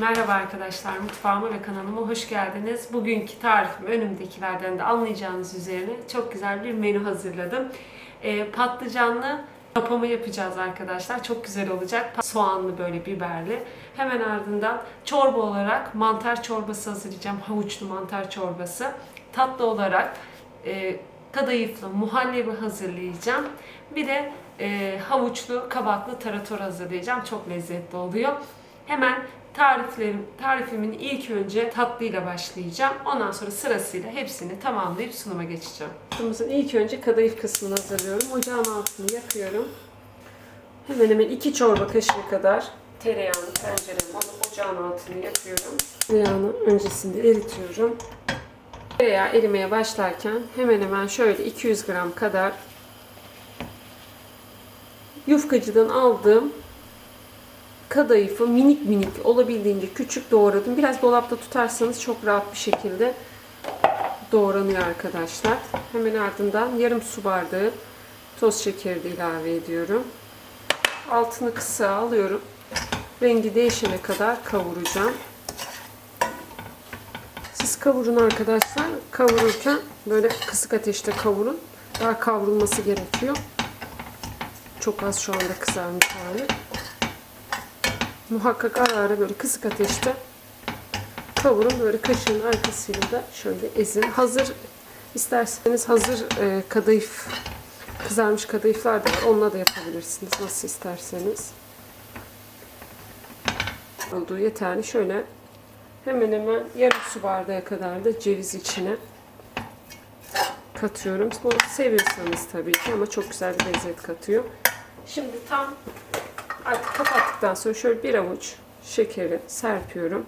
Merhaba arkadaşlar, mutfağıma ve kanalıma hoş geldiniz. Bugünkü tarifim önümdekilerden de anlayacağınız üzerine çok güzel bir menü hazırladım. Ee, patlıcanlı kapama yapacağız arkadaşlar. Çok güzel olacak. Soğanlı böyle biberli. Hemen ardından çorba olarak mantar çorbası hazırlayacağım. Havuçlu mantar çorbası. Tatlı olarak e, kadayıflı muhallebi hazırlayacağım. Bir de e, havuçlu kabaklı tarator hazırlayacağım. Çok lezzetli oluyor. Hemen tariflerim, tarifimin ilk önce tatlıyla başlayacağım. Ondan sonra sırasıyla hepsini tamamlayıp sunuma geçeceğim. Tatlımızın ilk önce kadayıf kısmını hazırlıyorum. Ocağın altını yakıyorum. Hemen hemen 2 çorba kaşığı kadar tereyağını tencereme alıp ocağın altını yakıyorum. Tereyağını öncesinde eritiyorum. Tereyağı erimeye başlarken hemen hemen şöyle 200 gram kadar yufkacıdan aldığım kadayıfı minik minik olabildiğince küçük doğradım. Biraz dolapta tutarsanız çok rahat bir şekilde doğranıyor arkadaşlar. Hemen ardından yarım su bardağı toz şekeri de ilave ediyorum. Altını kısa alıyorum. Rengi değişene kadar kavuracağım. Siz kavurun arkadaşlar. Kavururken böyle kısık ateşte kavurun. Daha kavrulması gerekiyor. Çok az şu anda kızarmış hali. Muhakkak ara ara böyle kısık ateşte kavurun. Böyle kaşığın arkasıyla da şöyle ezin. Hazır isterseniz hazır e, kadayıf kızarmış kadayıflar da. Onunla da yapabilirsiniz. Nasıl isterseniz. Olduğu yeterli. Şöyle hemen hemen yarım su bardağı kadar da ceviz içine katıyorum. Bunu seviyorsanız tabii ki ama çok güzel bir lezzet katıyor. Şimdi tam kapattıktan sonra şöyle bir avuç şekeri serpiyorum.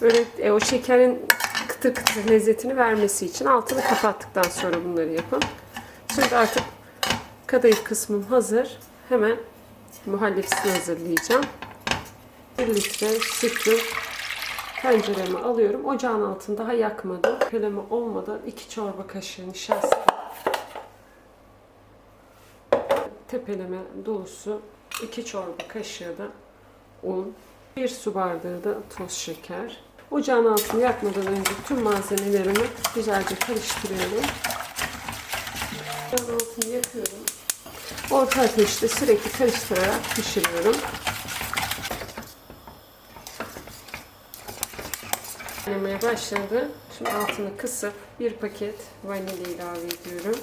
Böyle e, o şekerin kıtır kıtır lezzetini vermesi için altını kapattıktan sonra bunları yapın. Şimdi artık kadayıf kısmım hazır. Hemen muhallebisini hazırlayacağım. 1 litre sütü tencereme alıyorum. Ocağın altını daha yakmadım. Krema olmadan 2 çorba kaşığı nişasta. Tepeleme dolusu 2 çorba kaşığı da un. 1 su bardağı da toz şeker. Ocağın altını yakmadan önce tüm malzemelerimi güzelce karıştırıyorum. Ocağın altını yakıyorum. Orta ateşte sürekli karıştırarak pişiriyorum. Kaynamaya başladı. Şimdi altını kısıp bir paket vanilya ilave ediyorum.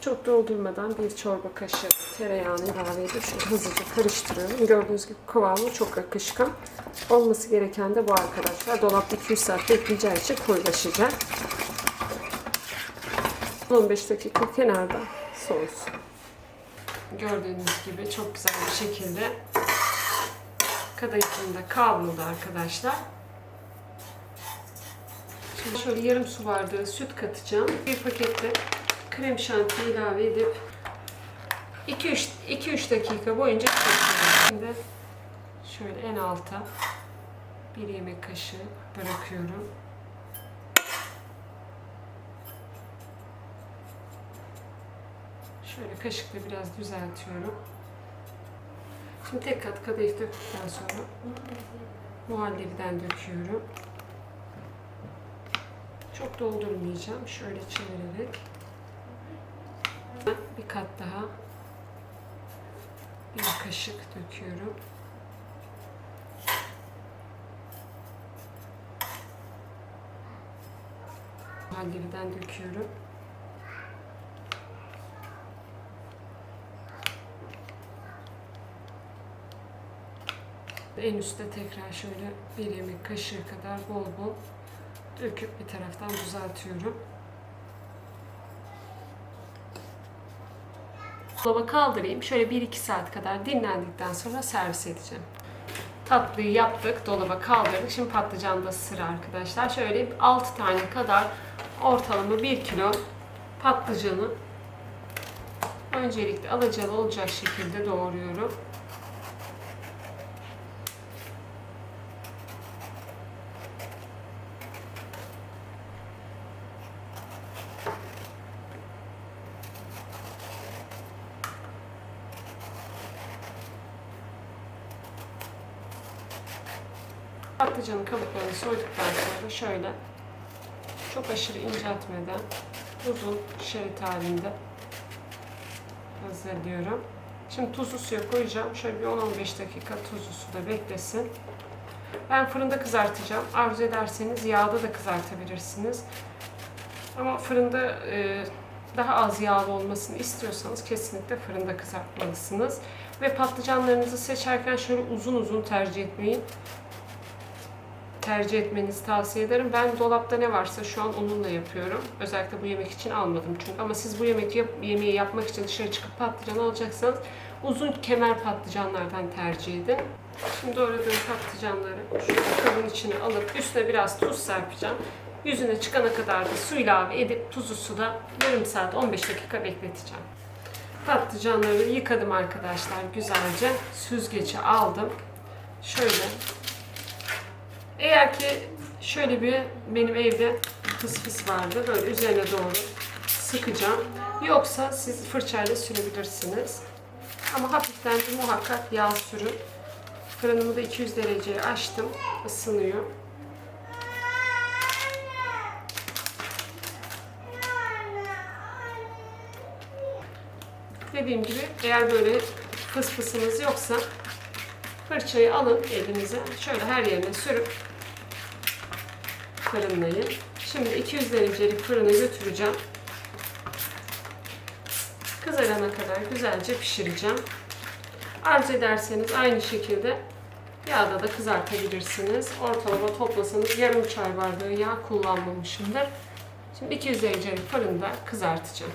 Çok doldurmadan bir çorba kaşığı tereyağını ilave edip şöyle hızlıca karıştırıyorum. Gördüğünüz gibi kıvamı çok akışkan. Olması gereken de bu arkadaşlar. Dolapta 200 saat bekleyeceği için koyulaşacak. 15 dakika kenarda soğusun. Gördüğünüz gibi çok güzel bir şekilde kadayıfım da kavruldu arkadaşlar. Şimdi şöyle yarım su bardağı süt katacağım. Bir pakette krem şanti ilave edip 2-3 dakika boyunca pişireceğim. Şimdi şöyle en alta bir yemek kaşığı bırakıyorum. Şöyle kaşıkla biraz düzeltiyorum. Şimdi tek kat kadayıf döktükten sonra muhallebiden döküyorum. Çok doldurmayacağım. Şöyle çevirerek bir kat daha bir kaşık döküyorum. Muhallebiden döküyorum. En üstte tekrar şöyle bir yemek kaşığı kadar bol bol döküp bir taraftan düzeltiyorum. Dolaba kaldırayım. Şöyle 1-2 saat kadar dinlendikten sonra servis edeceğim. Tatlıyı yaptık. Dolaba kaldırdık. Şimdi patlıcan da sıra arkadaşlar. Şöyle 6 tane kadar ortalama 1 kilo patlıcanı öncelikle alacalı olacak şekilde doğruyorum. Patlıcanın kabuklarını soyduktan sonra şöyle çok aşırı inceltmeden uzun şerit halinde hazırlıyorum. Şimdi tuzlu suya koyacağım. Şöyle bir 10-15 dakika tuzlu suda beklesin. Ben fırında kızartacağım. Arzu ederseniz yağda da kızartabilirsiniz. Ama fırında e, daha az yağlı olmasını istiyorsanız kesinlikle fırında kızartmalısınız. Ve patlıcanlarınızı seçerken şöyle uzun uzun tercih etmeyin. Tercih etmenizi tavsiye ederim. Ben dolapta ne varsa şu an onunla yapıyorum. Özellikle bu yemek için almadım çünkü. Ama siz bu yemek yap, yemeği yapmak için dışarı çıkıp patlıcan alacaksanız uzun kemer patlıcanlardan tercih edin. Şimdi doğradığım patlıcanları şu kabın içine alıp üstüne biraz tuz serpeceğim. Yüzüne çıkana kadar da su ilave edip tuzlu suda yarım saat 15 dakika bekleteceğim. Patlıcanları yıkadım arkadaşlar güzelce. Süzgeci aldım. Şöyle. Eğer ki şöyle bir benim evde fıs fıs vardı. Böyle üzerine doğru sıkacağım. Yoksa siz fırçayla sürebilirsiniz. Ama hafiften bir muhakkak yağ sürün. Fırınımı da 200 dereceye açtım. Isınıyor. Dediğim gibi eğer böyle fıs fısınız yoksa fırçayı alın elinize. Şöyle her yerine sürüp fırınlayın. Şimdi 200 derecelik fırına götüreceğim. Kızarana kadar güzelce pişireceğim. Arzu ederseniz aynı şekilde yağda da kızartabilirsiniz. Ortalama toplasanız yarım çay bardağı yağ kullanmamışımdır. Şimdi 200 derecelik fırında kızartacağım.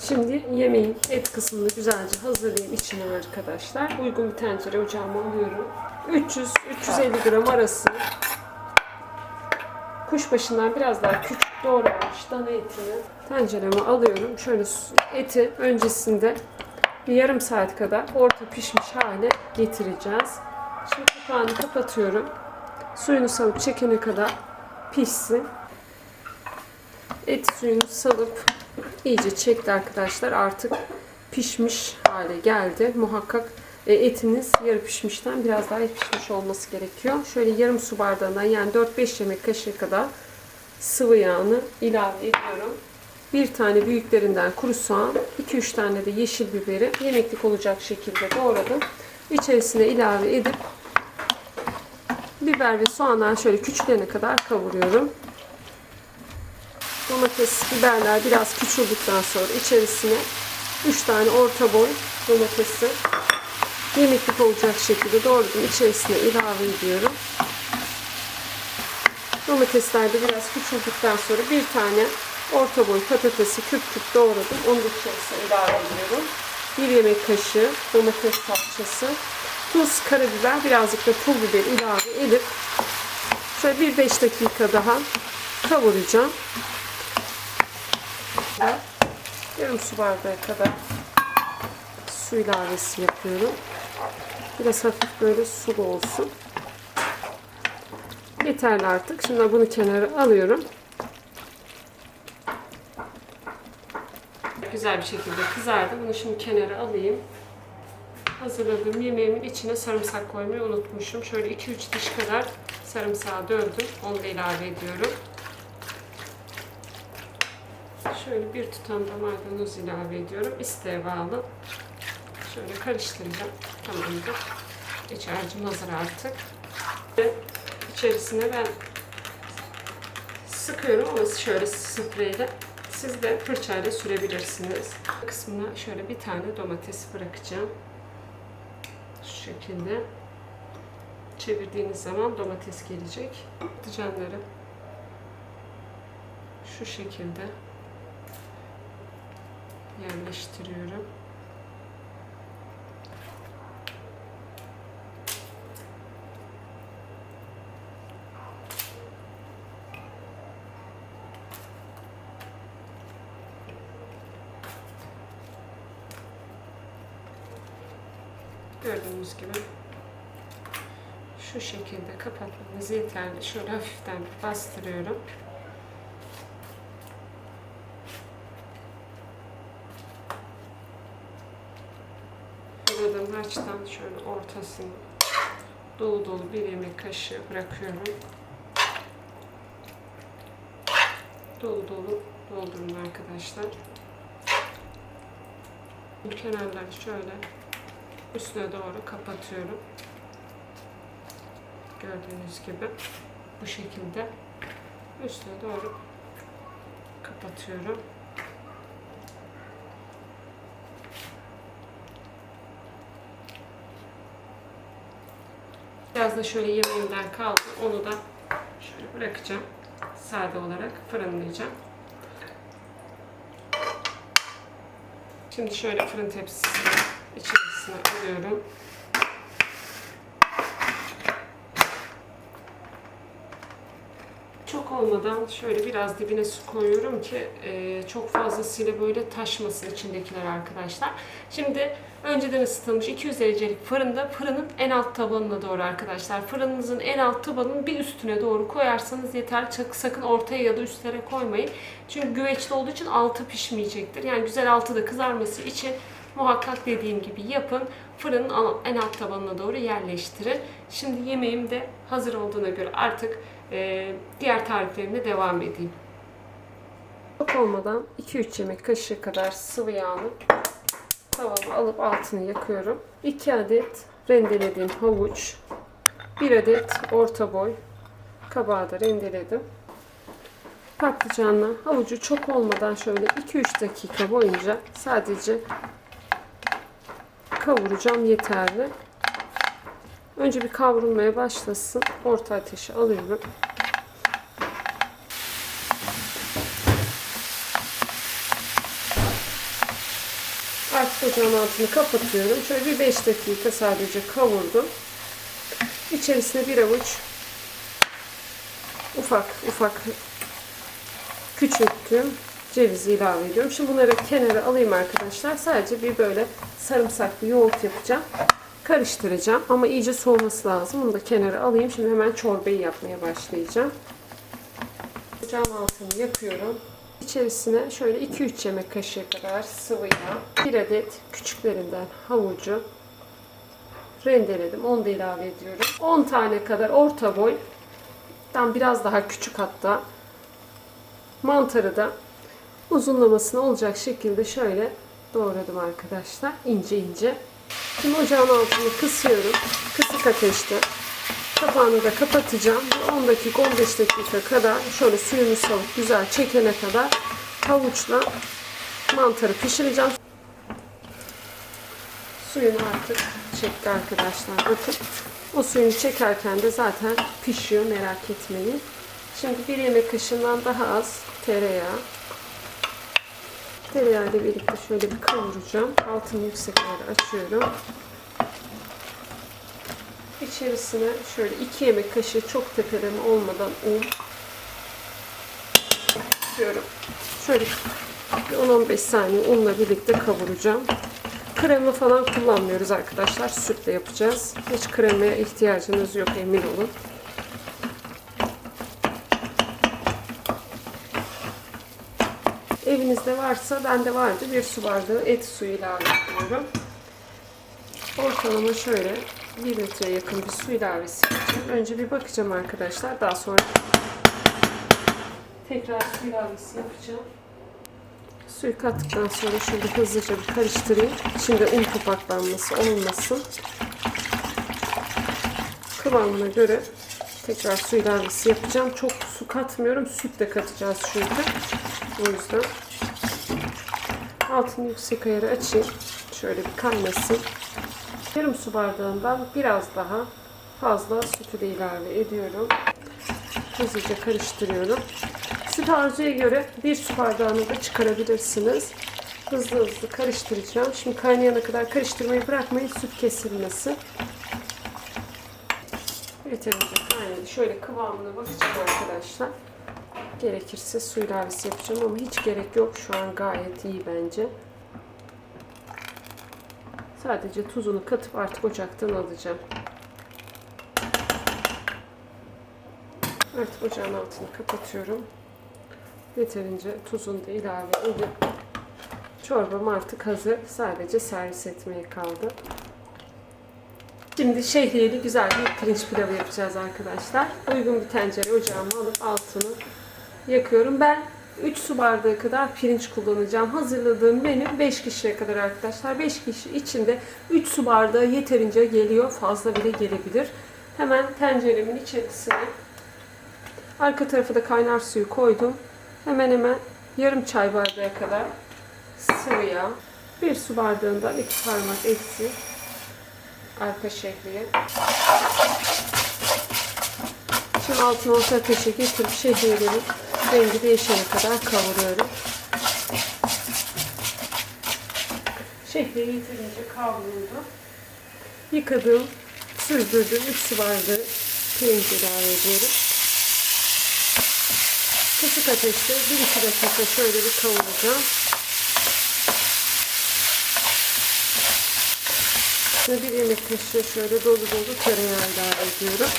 Şimdi yemeğin et kısmını güzelce hazırlayayım içine arkadaşlar. Uygun bir tencere ocağıma alıyorum. 300-350 gram arası kuşbaşından biraz daha küçük doğranmış dana etini tencereme alıyorum. Şöyle eti öncesinde bir yarım saat kadar orta pişmiş hale getireceğiz. Şimdi kapağını kapatıyorum. Suyunu salıp çekene kadar pişsin. Et suyunu salıp iyice çekti arkadaşlar. Artık pişmiş hale geldi. Muhakkak etiniz yarı pişmişten biraz daha pişmiş olması gerekiyor. Şöyle yarım su bardağından yani 4-5 yemek kaşığı kadar sıvı yağını ilave ediyorum. Bir tane büyüklerinden kuru soğan, 2-3 tane de yeşil biberi yemeklik olacak şekilde doğradım. İçerisine ilave edip biber ve soğanlar şöyle küçülene kadar kavuruyorum. Domates, biberler biraz küçüldükten sonra içerisine 3 tane orta boy domatesi yemeklik olacak şekilde doğradım. İçerisine ilave ediyorum. Domatesler de biraz küçüldükten sonra bir tane orta boy patatesi küp küp doğradım. Onu da içerisine ilave ediyorum. Bir yemek kaşığı domates salçası, tuz, karabiber, birazcık da pul biber ilave edip şöyle bir 5 dakika daha kavuracağım. Yarım su bardağı kadar su ilavesi yapıyorum. Biraz hafif böyle sulu olsun. Yeterli artık. Şimdi bunu kenara alıyorum. Güzel bir şekilde kızardı. Bunu şimdi kenara alayım. Hazırladığım yemeğimin içine sarımsak koymayı unutmuşum. Şöyle 2-3 diş kadar sarımsağı dövdüm. Onu da ilave ediyorum. Şöyle bir tutam da maydanoz ilave ediyorum. İsteğe bağlı. Şöyle karıştıracağım. Tamamdır. İç harcım hazır artık. İçerisine ben sıkıyorum ama şöyle spreyle. Siz de fırçayla sürebilirsiniz. Kısmına şöyle bir tane domates bırakacağım. Şu şekilde. Çevirdiğiniz zaman domates gelecek. Patlıcanları şu şekilde yerleştiriyorum. Gördüğünüz gibi şu şekilde kapatmanız yeterli. Şöyle hafiften bastırıyorum. Fırladığım harçtan şöyle ortasını dolu dolu bir yemek kaşığı bırakıyorum. Dolu dolu doldurun arkadaşlar. Kenarları şöyle üstüne doğru kapatıyorum. Gördüğünüz gibi bu şekilde üstüne doğru kapatıyorum. Biraz da şöyle yemeğimden kaldı. Onu da şöyle bırakacağım. Sade olarak fırınlayacağım. Şimdi şöyle fırın tepsisini içerisine alıyorum. Çok olmadan şöyle biraz dibine su koyuyorum ki e, çok fazlasıyla böyle taşmasın içindekiler arkadaşlar. Şimdi önceden ısıtılmış 200 derecelik fırında fırının en alt tabanına doğru arkadaşlar. Fırınınızın en alt tabanının bir üstüne doğru koyarsanız yeter. Sakın ortaya ya da üstlere koymayın. Çünkü güveçli olduğu için altı pişmeyecektir. Yani güzel altı da kızarması için muhakkak dediğim gibi yapın. Fırının en alt tabanına doğru yerleştirin. Şimdi yemeğim de hazır olduğuna göre artık e, diğer tariflerine devam edeyim. Çok olmadan 2-3 yemek kaşığı kadar sıvı yağını tavama alıp altını yakıyorum. 2 adet rendelediğim havuç, 1 adet orta boy kabağı da rendeledim. Patlıcanla havucu çok olmadan şöyle 2-3 dakika boyunca sadece kavuracağım yeterli. Önce bir kavrulmaya başlasın. Orta ateşe alıyorum. Artık ocağın altını kapatıyorum. Şöyle bir 5 dakika sadece kavurdum. İçerisine bir avuç ufak ufak küçülttüm cevizi ilave ediyorum. Şimdi bunları kenara alayım arkadaşlar. Sadece bir böyle sarımsaklı yoğurt yapacağım. Karıştıracağım ama iyice soğuması lazım. Bunu da kenara alayım. Şimdi hemen çorbayı yapmaya başlayacağım. Ocağın altını yakıyorum. İçerisine şöyle 2-3 yemek kaşığı kadar sıvı yağ, 1 adet küçüklerinden havucu rendeledim. Onu da ilave ediyorum. 10 tane kadar orta boydan biraz daha küçük hatta mantarı da uzunlamasına olacak şekilde şöyle doğradım arkadaşlar. ince ince. Şimdi ocağın altını kısıyorum. Kısık ateşte. Kapağını da kapatacağım. 10 dakika 15 dakika kadar şöyle suyunu salıp güzel çekene kadar havuçla mantarı pişireceğim. Suyunu artık çekti arkadaşlar. Bakın o suyunu çekerken de zaten pişiyor merak etmeyin. Şimdi bir yemek kaşığından daha az tereyağı. Tereyağı ile birlikte şöyle bir kavuracağım. Altını yüksek açıyorum. İçerisine şöyle 2 yemek kaşığı çok tepeleme olmadan un atıyorum. Şöyle bir 10-15 saniye unla birlikte kavuracağım. Krema falan kullanmıyoruz arkadaşlar. Sütle yapacağız. Hiç kremaya ihtiyacınız yok emin olun. Evinizde varsa bende vardı. Bir su bardağı et suyu ilave ediyorum. Ortalama şöyle 1 litreye yakın bir su ilavesi yapacağım. Önce bir bakacağım arkadaşlar. Daha sonra tekrar su ilavesi yapacağım. Suyu kattıktan sonra şöyle hızlıca bir karıştırayım. İçinde un topaklanması olmasın. Kıvamına göre tekrar su ilavesi yapacağım. Çok su katmıyorum. Süt de katacağız çünkü. O yüzden altını yüksek ayarı açayım. Şöyle bir kaynasın. Yarım su bardağından biraz daha fazla sütü de ilave ediyorum. Hızlıca karıştırıyorum. Süt arzuya göre bir su bardağını da çıkarabilirsiniz. Hızlı hızlı karıştıracağım. Şimdi kaynayana kadar karıştırmayı bırakmayın. Süt kesilmesin. Yeterince kaynadı. Şöyle kıvamına bakacağım arkadaşlar. Gerekirse su ilavesi yapacağım ama hiç gerek yok. Şu an gayet iyi bence. Sadece tuzunu katıp artık ocaktan alacağım. Artık ocağın altını kapatıyorum. Yeterince tuzunu da ilave edip çorbam artık hazır. Sadece servis etmeye kaldı. Şimdi şehriyeli güzel bir pirinç pilavı yapacağız arkadaşlar. Uygun bir tencere ocağıma alıp altını yakıyorum. Ben 3 su bardağı kadar pirinç kullanacağım. Hazırladığım menü 5 kişiye kadar arkadaşlar. 5 kişi içinde 3 su bardağı yeterince geliyor. Fazla bile gelebilir. Hemen tenceremin içerisine arka tarafı da kaynar suyu koydum. Hemen hemen yarım çay bardağı kadar sıvı yağ. Bir su bardağından iki parmak eksi arpa şehriye. Şimdi altına orta ateşe getirip şehriyeleri rengi değişene kadar kavuruyorum. Şehriye yeterince kavruldu. Yıkadığım, süzdürdüğüm 3 su bardağı pirinç ilave ediyorum. Kısık ateşte 1-2 dakika şöyle bir kavuracağım. Şimdi bir yemek kaşığı şöyle dolu dolu tereyağı ilave ediyorum.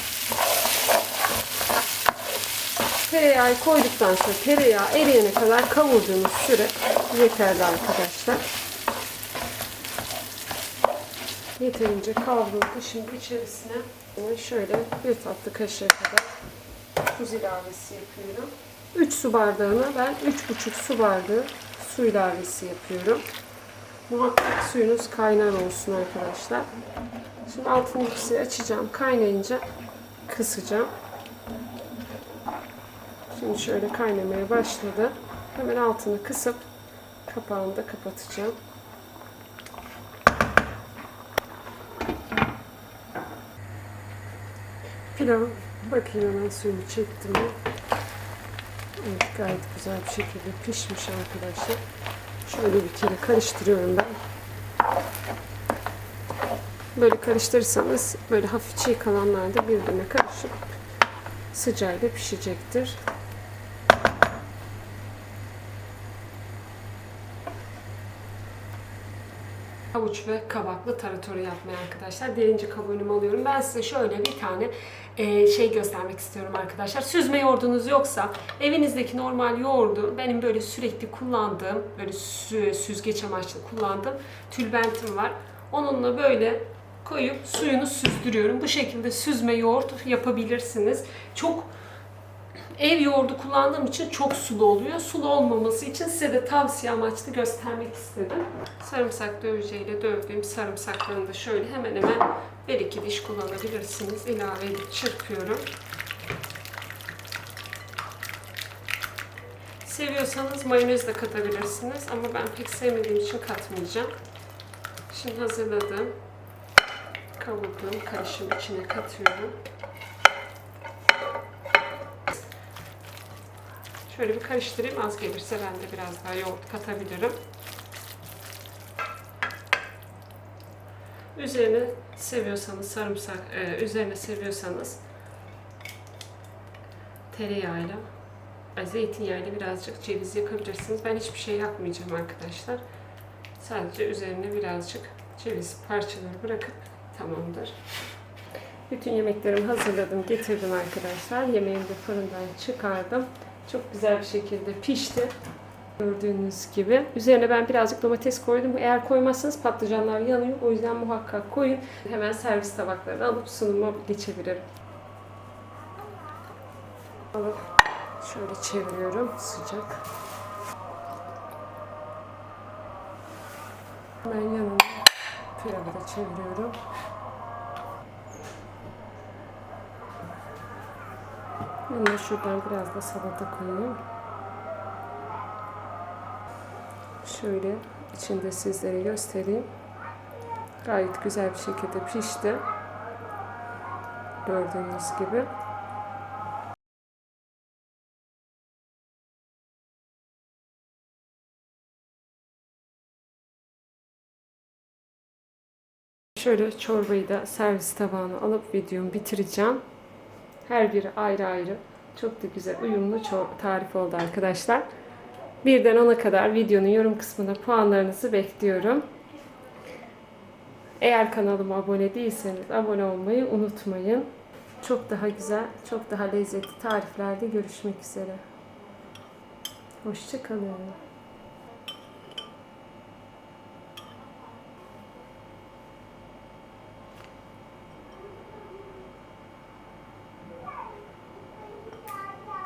Tereyağı koyduktan sonra tereyağı eriyene kadar kavurduğunuz süre yeterli arkadaşlar. Yeterince kavruldu. Şimdi içerisine şöyle bir tatlı kaşığı kadar tuz ilavesi yapıyorum. 3 su bardağına ben 3,5 su bardağı su ilavesi yapıyorum. Muhakkak suyunuz kaynar olsun arkadaşlar. Şimdi altını ikisi açacağım. Kaynayınca kısacağım. Şimdi şöyle kaynamaya başladı. Hemen altını kısıp kapağını da kapatacağım. Pilavı bakayım hemen suyunu çektim? Evet gayet güzel bir şekilde pişmiş arkadaşlar. Şöyle bir kere karıştırıyorum ben. Böyle karıştırırsanız böyle hafif çiğ kalanlar da birbirine karışıp sıcağıyla pişecektir. Havuç ve kabaklı tarator yapmaya arkadaşlar. Derince kabuğumu alıyorum. Ben size şöyle bir tane e, şey göstermek istiyorum arkadaşlar. Süzme yoğurdunuz yoksa evinizdeki normal yoğurdu benim böyle sürekli kullandığım böyle sü- süzgeç amaçlı kullandığım tülbentim var. Onunla böyle koyup suyunu süzdürüyorum. Bu şekilde süzme yoğurt yapabilirsiniz. Çok Ev yoğurdu kullandığım için çok sulu oluyor. Sulu olmaması için size de tavsiye amaçlı göstermek istedim. Sarımsak döveceğiyle dövdüğüm sarımsaklarını da şöyle hemen hemen bir iki diş kullanabilirsiniz. İlave edip çırpıyorum. Seviyorsanız mayonez de katabilirsiniz ama ben pek sevmediğim için katmayacağım. Şimdi hazırladığım kavurduğum karışım içine katıyorum. Şöyle bir karıştırayım. Az gelirse ben de biraz daha yoğurt katabilirim. Üzerine seviyorsanız sarımsak, e, üzerine seviyorsanız tereyağıyla, zeytinyağıyla birazcık ceviz yakabilirsiniz. Ben hiçbir şey yapmayacağım arkadaşlar. Sadece üzerine birazcık ceviz parçaları bırakıp tamamdır. Bütün yemeklerimi hazırladım, getirdim arkadaşlar. Yemeğimi de fırından çıkardım. Çok güzel bir şekilde pişti. Gördüğünüz gibi. Üzerine ben birazcık domates koydum. Eğer koymazsanız patlıcanlar yanıyor. O yüzden muhakkak koyun. Hemen servis tabaklarına alıp sunuma geçebilirim. Alıp şöyle çeviriyorum. Sıcak. Hemen yanına pilavı da çeviriyorum. Yanına şuradan biraz da salata koyayım. Şöyle içinde sizlere göstereyim. Gayet güzel bir şekilde pişti. Gördüğünüz gibi. Şöyle çorbayı da servis tabağına alıp videomu bitireceğim. Her biri ayrı ayrı. Çok da güzel uyumlu tarif oldu arkadaşlar. Birden 10'a kadar videonun yorum kısmına puanlarınızı bekliyorum. Eğer kanalıma abone değilseniz abone olmayı unutmayın. Çok daha güzel, çok daha lezzetli tariflerde görüşmek üzere. Hoşçakalın.